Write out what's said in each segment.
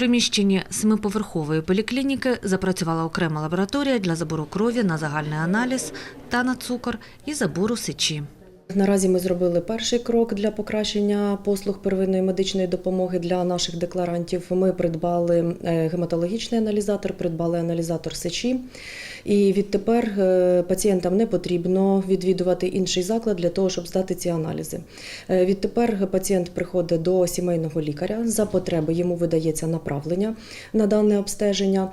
приміщенні семиповерхової поліклініки запрацювала окрема лабораторія для забору крові на загальний аналіз та на цукор і забору сечі. Наразі ми зробили перший крок для покращення послуг первинної медичної допомоги для наших декларантів. Ми придбали е, гематологічний аналізатор, придбали аналізатор сечі. І відтепер е, пацієнтам не потрібно відвідувати інший заклад для того, щоб здати ці аналізи. Е, Відтепер пацієнт приходить до сімейного лікаря. За потреби йому видається направлення на дане обстеження.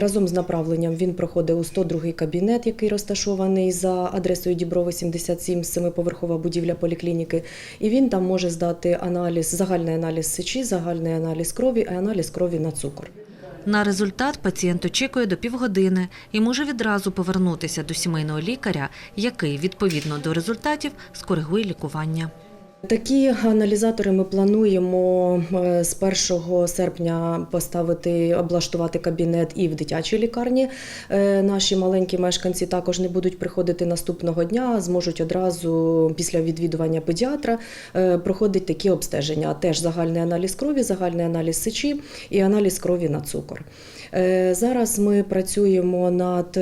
Разом з направленням він проходить у 102 кабінет, який розташований за адресою Діброви 77, семиповерхова будівля поліклініки. І він там може здати аналіз, загальний аналіз сечі, загальний аналіз крові і аналіз крові на цукор. На результат пацієнт очікує до півгодини і може відразу повернутися до сімейного лікаря, який, відповідно до результатів, скоригує лікування. Такі аналізатори ми плануємо е, з 1 серпня поставити, облаштувати кабінет і в дитячій лікарні. Е, Наші маленькі мешканці також не будуть приходити наступного дня, зможуть одразу після відвідування педіатра е, проходити такі обстеження. Теж загальний аналіз крові, загальний аналіз сечі і аналіз крові на цукор. Зараз ми працюємо над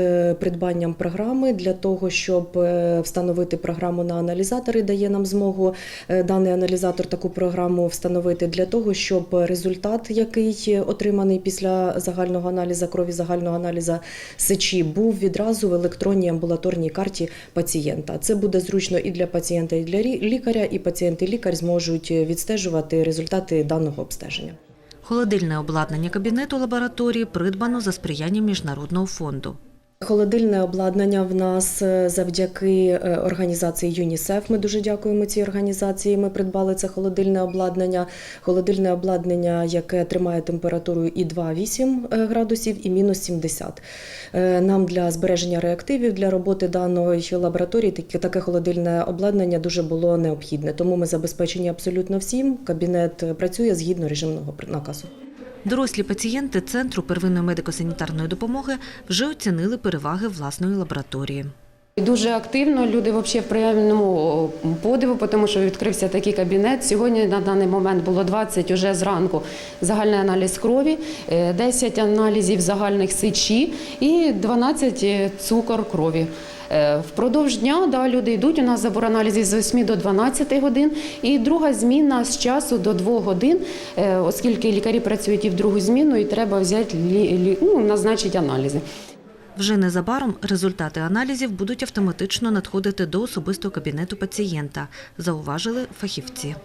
придбанням програми для того, щоб встановити програму на аналізатори, дає нам змогу даний аналізатор таку програму встановити для того, щоб результат, який отриманий після загального аналізу крові, загального аналізу сечі, був відразу в електронній амбулаторній карті пацієнта. Це буде зручно і для пацієнта, і для лікаря, і пацієнт і лікар зможуть відстежувати результати даного обстеження. Холодильне обладнання кабінету лабораторії придбано за сприяння Міжнародного фонду. Холодильне обладнання в нас е, завдяки е, організації ЮНІСЕФ. Ми дуже дякуємо цій організації. Ми придбали це холодильне обладнання. Холодильне обладнання, яке тримає температуру і 2,8 е, градусів, і мінус 70. Е, Нам для збереження реактивів для роботи даної лабораторії таке холодильне обладнання дуже було необхідне. Тому ми забезпечені абсолютно всім. Кабінет працює згідно режимного наказу. Дорослі пацієнти Центру первинної медико-санітарної допомоги вже оцінили переваги власної лабораторії. Дуже активно люди взагалі в приємному подиву, тому що відкрився такий кабінет. Сьогодні на даний момент було 20 уже зранку загальний аналіз крові, е, 10 аналізів загальних сечі і 12 цукор крові. Е, Впродовж дня да, люди йдуть. У нас забор аналізів з 8 до 12 годин, і друга зміна з часу до 2 годин, е, оскільки лікарі працюють і в другу зміну, і треба взяти ну, назначити аналізи. Вже незабаром результати аналізів будуть автоматично надходити до особистого кабінету пацієнта, зауважили фахівці.